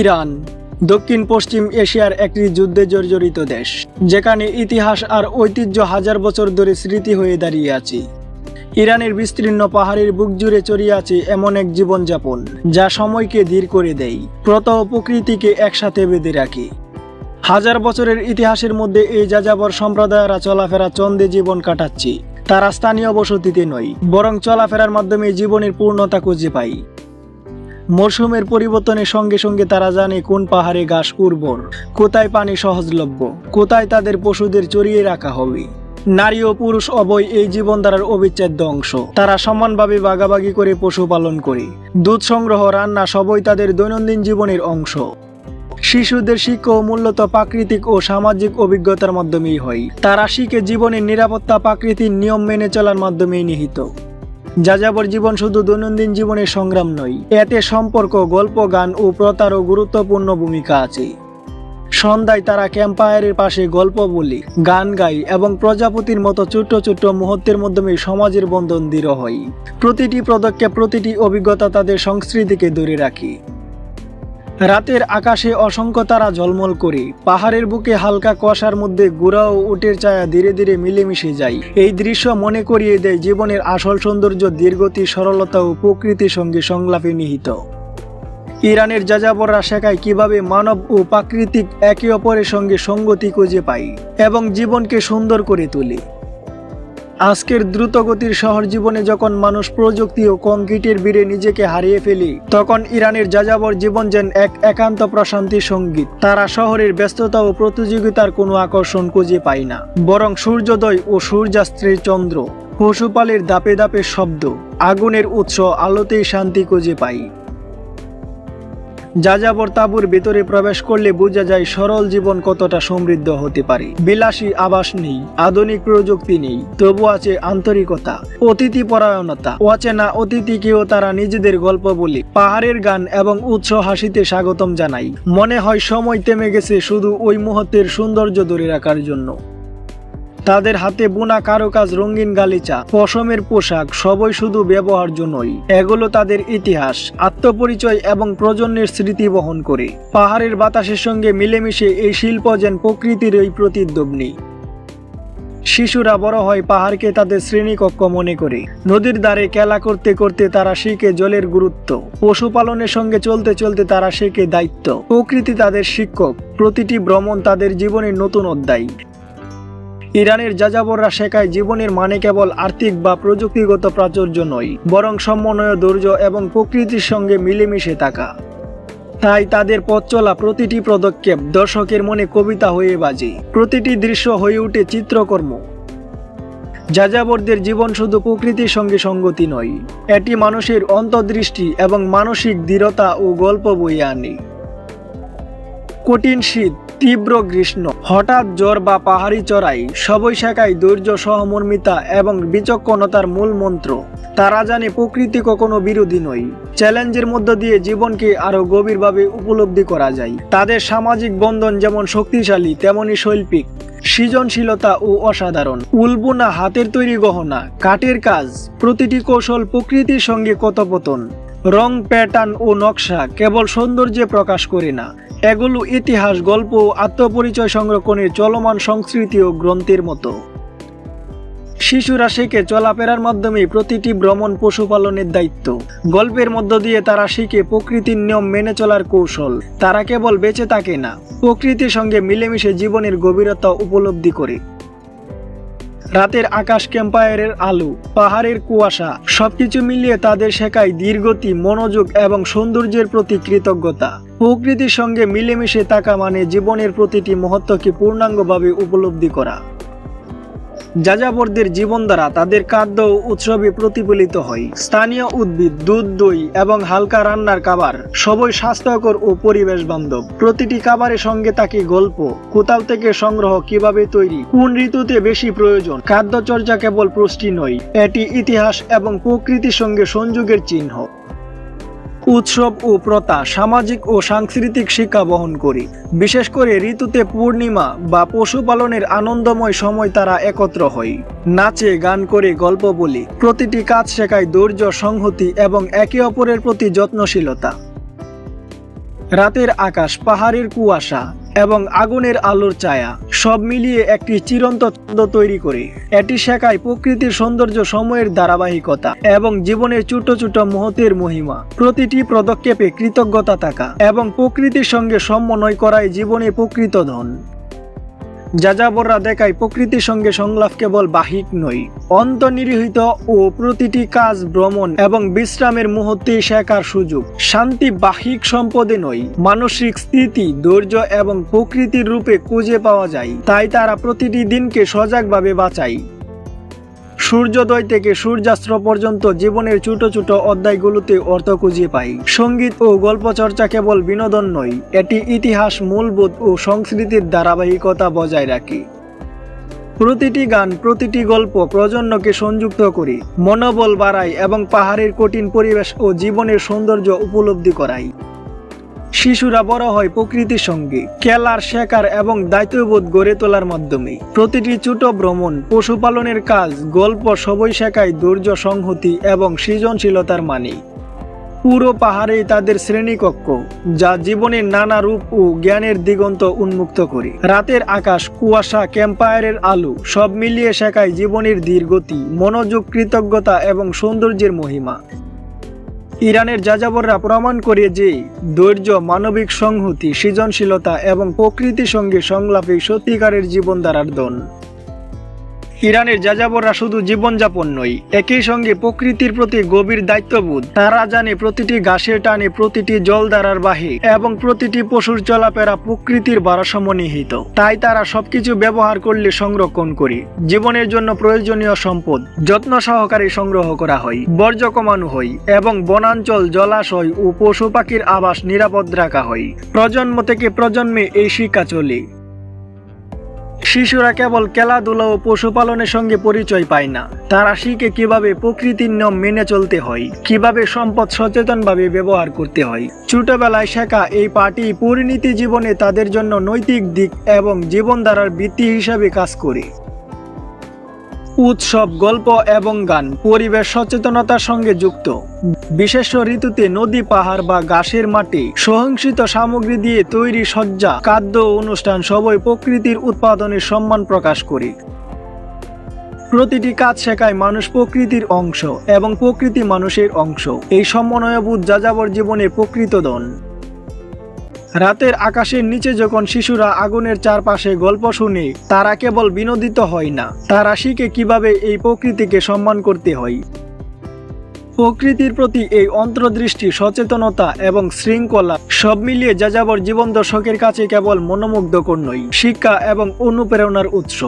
Iran, দক্ষিণ পশ্চিম এশিয়ার একটি যুদ্ধে জর্জরিত দেশ, যেখানে ইতিহাস আর ঐতিহ্য হাজার বছর ধরে স্মৃতি হয়ে দাঁড়িয়ে আছে। ইরানের বিস্তীর্ণ পাহাড়ের বুক জুড়ে চড়িয়ে আছে এমন এক জীবনযাপন, যা সময়কে ধীর করে দেয় প্রত প্রকৃতিকে একসাথে বেঁধে রাখে। হাজার বছরের ইতিহাসের মধ্যে এই যাযাবর সম্প্রদায়েরা চলাফেরা চন্দে জীবন কাটাচ্ছে। তারা স্থানীয় বসতিতে নয়, বরং চলাফেরার মাধ্যমে জীবনের পূর্ণতা খুঁজে পায় মরশুমের পরিবর্তনের সঙ্গে সঙ্গে তারা জানে কোন পাহাড়ে ঘাস উর্বর, কোথায় পানি সহজলভ্য, কোথায় তাদের পশুদের চড়িয়ে রাখা হবে। নারী ও পুরুষ অবয় এই জীবনধারার অবিচ্ছেদ্য অংশ। তারা সমানভাবে ভাগাভাগি করে পশুপালন করে। দুধ সংগ্রহ, রান্না সবই তাদের দৈনন্দিন জীবনের অংশ। শিশুদের শিক্ষা মূলত প্রাকৃতিক ও সামাজিক অভিজ্ঞতার মাধ্যমেই হয়। তারা শিখে জীবনের নিরাপত্তা, প্রাকৃতিক নিয়ম মেনে চলার মাধ্যমেই নিহিত। যাযাবর জীবন শুধু দৈনন্দিন জীবনের সংগ্রাম নয়, এতে সম্পর্ক, গল্প, গান ও প্রতারও গুরুত্বপূর্ণ ভূমিকা আছে। সন্ধ্যায় তারা ক্যাম্পায়ারের পাশে গল্প বলি, গান গাই এবং প্রজাপতির মতো ছোট্ট ছোট্ট মুহূর্তের মাধ্যমে সমাজের বন্ধন দৃঢ় হয়। প্রতিটি পদক্ষেপ, প্রতিটি অভিজ্ঞতা তাদের সংস্কৃতিকে ধরে রাখে। রাতের আকাশে অসংখ্য তারা ঝলমল করে। পাহাড়ের বুকে হালকা কুয়াশার মধ্যে গুড়া ও উটের ছায়া ধীরে ধীরে মিলেমিশে যায়। এই দৃশ্য মনে করিয়ে দেয় জীবনের আসল সৌন্দর্য দীর্ঘতি সরলতা ও প্রকৃতির সঙ্গে সংলাপে নিহিত। ইরানের যাযাবররা শেখায় কীভাবে মানব ও প্রাকৃতিক একে অপরের সঙ্গে সঙ্গতি খুঁজে পায় এবং জীবনকে সুন্দর করে তোলে। আজকের দ্রুতগতির শহর জীবনে যখন মানুষ প্রযুক্তি ও কংক্রিটের ভিড়ে নিজেকে হারিয়ে ফেলি, তখন ইরানের যাযাবর জীবন যেন এক একান্ত প্রশান্তির সংগীত। তারা শহরের ব্যস্ততা ও প্রতিযোগিতার কোনো আকর্ষণ খুঁজে পায় না, বরং সূর্যোদয় ও সূর্যাস্ত্রের চন্দ্র, পশুপালের দাপে দাপে শব্দ, আগুনের উৎস আলোতেই শান্তি খুঁজে পাই। যাযাবর তাঁবুর ভেতরে প্রবেশ করলে বোঝা যায় সরল জীবন কতটা সমৃদ্ধ হতে পারে। বিলাসী আবাস নেই, আধুনিক প্রযুক্তি নেই, তবু আছে আন্তরিকতা, অতিথি পরায়ণতা। অচেনা অতিথিকেও তারা নিজেদের গল্প বলে, পাহাড়ের গান এবং উৎস হাসিতে স্বাগতম জানাই। মনে হয় সময় থেমে গেছে শুধু ওই মুহূর্তের সৌন্দর্য ধরে রাখার জন্য। তাদের হাতে বোনা কারুকাজ, রঙিন গালিচা, পশমের পোশাক, সবই শুধু ব্যবহার্য নয় এগুলো তাদের ইতিহাস, আত্মপরিচয় এবং প্রজন্মের স্মৃতি বহন করে। পাহাড়ের বাতাসের সঙ্গে মিলেমিশে এই শিল্প যেন প্রকৃতির এই প্রতিদ্বন্দ্বী। শিশুরা বড় হয় পাহাড়কে তাদের শ্রেণীকক্ষ মনে করে। নদীর ধারে খেলা করতে করতে তারা শিখে জলের গুরুত্ব। পশুপালনের সঙ্গে চলতে চলতে তারা শেখে দায়িত্ব। প্রকৃতি তাদের শিক্ষক। প্রতিটি ভ্রমণ তাদের জীবনের নতুন অধ্যায়। ইরানের যাযাবররা শেখায় জীবনের মানে কেবল আর্থিক বা প্রযুক্তিগত প্রাচুর্য নয়, বরং সমন্বয়, ধৈর্য এবং প্রকৃতির সঙ্গে মিলেমিশে থাকা। তাই তাদের পথ চলা প্রতিটি পদক্ষেপ দর্শকের মনে কবিতা হয়ে বাজে। প্রতিটি দৃশ্য হয়ে ওঠে চিত্রকর্ম। যাযাবরদের জীবন শুধু প্রকৃতির সঙ্গে সঙ্গতি নয়, এটি মানুষের অন্তর্দৃষ্টি এবং মানসিক দৃঢ়তা ও গল্প বইয়ে আনে। কঠিন শীত তীব্র গ্রীষ্ম হঠাৎ জ্বর বা পাহাড়ি চড়াই সবই শাখায় ধৈর্য সহমর্মিতা এবং বিচক্ষণতার মূল মন্ত্র। তারা জানে প্রকৃতি কখনো বিরোধী নয়। চ্যালেঞ্জের মধ্য দিয়ে জীবনকে আরও গভীরভাবে উপলব্ধি করা যায়। তাদের সামাজিক বন্ধন যেমন শক্তিশালী, তেমনি শৈল্পিক, সৃজনশীলতা ও অসাধারণ। উলবোনা হাতের তৈরি গহনা, কাঠের কাজ, প্রতিটি কৌশল প্রকৃতির সঙ্গে কথোপকথন। রং প্যাটার্ন ও নকশা কেবল সৌন্দর্যে প্রকাশ করে না। এগুলো ইতিহাস, গল্প ও আত্মপরিচয় সংরক্ষণের চলমান সংস্কৃতি ও গ্রন্থের মতো। শিশুরা শেখে চলাফেরার মাধ্যমে প্রতিটি ভ্রমণ পশুপালনের দায়িত্ব। গল্পের মধ্য দিয়ে তারা শিখে প্রকৃতির নিয়ম মেনে চলার কৌশল। তারা কেবল বেঁচে থাকে না, প্রকৃতির সঙ্গে মিলেমিশে জীবনের গভীরতা উপলব্ধি করে। রাতের আকাশ ক্যাম্পায়ারের আলো, পাহাড়ের কুয়াশা, সবকিছু মিলিয়ে তাদের শেখায় দীর্ঘতি মনোযোগ এবং সৌন্দর্যের প্রতি কৃতজ্ঞতা। প্রকৃতির সঙ্গে মিলেমিশে থাকা মানে জীবনের প্রতিটি মহত্বকে পূর্ণাঙ্গভাবে উপলব্ধি করা। যাযাবরদের জীবন দ্বারা তাদের খাদ্য উৎসবে প্রতিফলিত হয়। স্থানীয় উদ্ভিদ, দুধ, দই এবং হালকা রান্নার খাবার সবই স্বাস্থ্যকর ও পরিবেশ বান্ধব প্রতিটি খাবারের সঙ্গে থাকে গল্প, কোথাও থেকে সংগ্রহ কীভাবে তৈরি, কোন ঋতুতে বেশি প্রয়োজন খাদ্য চর্চা কেবল পুষ্টি নয়, এটি ইতিহাস এবং প্রকৃতির সঙ্গে সংযোগের চিহ্ন। উৎসব ও প্রথা, সামাজিক ও সাংস্কৃতিক শিক্ষা বহন করি। বিশেষ করে ঋতুতে পূর্ণিমা বা পশুপালনের আনন্দময় সময় তারা একত্র হয় নাচে, গান করে, গল্প বলি। প্রতিটি কাজ শেখায় ধৈর্য, সংহতি এবং একে অপরের প্রতি যত্নশীলতা। রাতের আকাশ, পাহাড়ের কুয়াশা এবং আগুনের আলোর ছায়া, সব মিলিয়ে একটি চিরন্ত ছন্দ তৈরি করে। এটি শেখায় প্রকৃতির সৌন্দর্য সময়ের ধারাবাহিকতা এবং জীবনের ছোট ছোট মুহূর্তের মহিমা। প্রতিটি পদক্ষেপে কৃতজ্ঞতা থাকা এবং প্রকৃতির সঙ্গে সমন্বয় করাই জীবনে প্রকৃত ধন। যাযাবররা দেখায় প্রকৃতির সঙ্গে সংলাপ কেবল বাহিক নয়। অন্তর্নিহিত ও প্রতিটি কাজ ভ্রমণ এবং বিশ্রামের মুহূর্তে শেখার সুযোগ। শান্তি বাহিক সম্পদে নয়, মানসিক স্থিতি, ধৈর্য এবং প্রকৃতির রূপে খুঁজে পাওয়া যায়। তাই তারা প্রতিটি দিনকে সজাগভাবে বাঁচায়। সূর্যোদয় থেকে সূর্যাস্ত পর্যন্ত জীবনের ছোট ছোট অধ্যায়গুলোতে অর্থ খুঁজে পাই। সংগীত ও গল্প চর্চা কেবল বিনোদন নয়, এটি ইতিহাস, মূলবোধ ও সংস্কৃতির ধারাবাহিকতা বজায় রাখে। প্রতিটি গান, প্রতিটি গল্প প্রজন্মকে সংযুক্ত করে, মনোবল বাড়ায় এবং পাহাড়ের কঠিন পরিবেশ ও জীবনের সৌন্দর্য উপলব্ধি করায়। শিশুরা বড় হয় প্রকৃতির সঙ্গে। খেলার শেখার এবং দায়িত্ববোধ গড়ে তোলার মাধ্যমে। প্রতিটি ছোট ভ্রমণ, পশুপালনের কাজ, গল্প সবই শেখায় ধৈর্য, সংহতি এবং সৃজনশীলতার মানে। পুরো পাহাড়েই তাদের শ্রেণীকক্ষ, যা জীবনের নানা রূপ ও জ্ঞানের দিগন্ত উন্মুক্ত করে। রাতের আকাশ, কুয়াশা, ক্যাম্পায়ারের আলো, সব মিলিয়ে শেখায় জীবনের ধীরগতি মনোযোগ, কৃতজ্ঞতা এবং সৌন্দর্যের মহিমা। ইরানের যাযাবররা প্রমাণ করে যে ধৈর্য, মানবিক সংহতি, সৃজনশীলতা এবং প্রকৃতির সঙ্গে সংলাপে সত্যিকারের জীবন দ্বারার দন। ইরানের যাযাবররা শুধু জীবনযাপন নয়, একই সঙ্গে প্রকৃতির প্রতি গভীর দায়িত্ববোধ। তারা জানে প্রতিটি ঘাসের টানে প্রতিটি জলধারার বাহে এবং প্রতিটি পশুর চলাফেরা প্রকৃতির ভারসাম্য নিহিত। তাই তারা সবকিছু ব্যবহার করলে সংরক্ষণ করে। জীবনের জন্য প্রয়োজনীয় সম্পদ, যত্ন সহকারে সংগ্রহ করা হয়, বর্জ্য কমানো হয় এবং বনাঞ্চল, জলাশয় ও পশু পাখির আবাস নিরাপদ রাখা হয়। প্রজন্ম থেকে প্রজন্মে এই শিক্ষা চলে। শিশুরা কেবল খেলাধুলা ও পশুপালনের সঙ্গে পরিচয় পায় না। তারা শিখে কীভাবে প্রকৃতির নিয়ম মেনে চলতে হয়, কীভাবে সম্পদ সচেতনভাবে ব্যবহার করতে হয়। ছোটবেলায় শেখা এই পার্টি পরিণীতি জীবনে তাদের জন্য নৈতিক দিক এবং জীবনধারার ভিত্তি হিসাবে কাজ করে। উৎসব, গল্প এবং গান পরিবেশ সচেতনতার সঙ্গে যুক্ত। বিশেষ ঋতুতে নদী, পাহাড় বা ঘাসের মাটি সহিংসিত সামগ্রী দিয়ে তৈরি সজ্জা খাদ্য অনুষ্ঠান সবই প্রকৃতির উৎপাদনের সম্মান প্রকাশ করে। প্রতিটি কাজ শেখায় মানুষ প্রকৃতির অংশ এবং প্রকৃতি মানুষের অংশ। এই সমন্বয়বোধ যাযাবর জীবনে প্রকৃত দন রাতের আকাশের নিচে যখন শিশুরা আগুনের চারপাশে গল্প শুনে, তারা কেবল বিনোদিত হয় না। তারা শিখে কীভাবে এই প্রকৃতিকে সম্মান করতে হয়। প্রকৃতির প্রতি এই অন্তর্দৃষ্টি, সচেতনতা এবং শৃঙ্খলা সব মিলিয়ে যাযাবর জীবন দর্শকের কাছে কেবল মনোমুগ্ধকর নয়, শিক্ষা এবং অনুপ্রেরণার উৎস।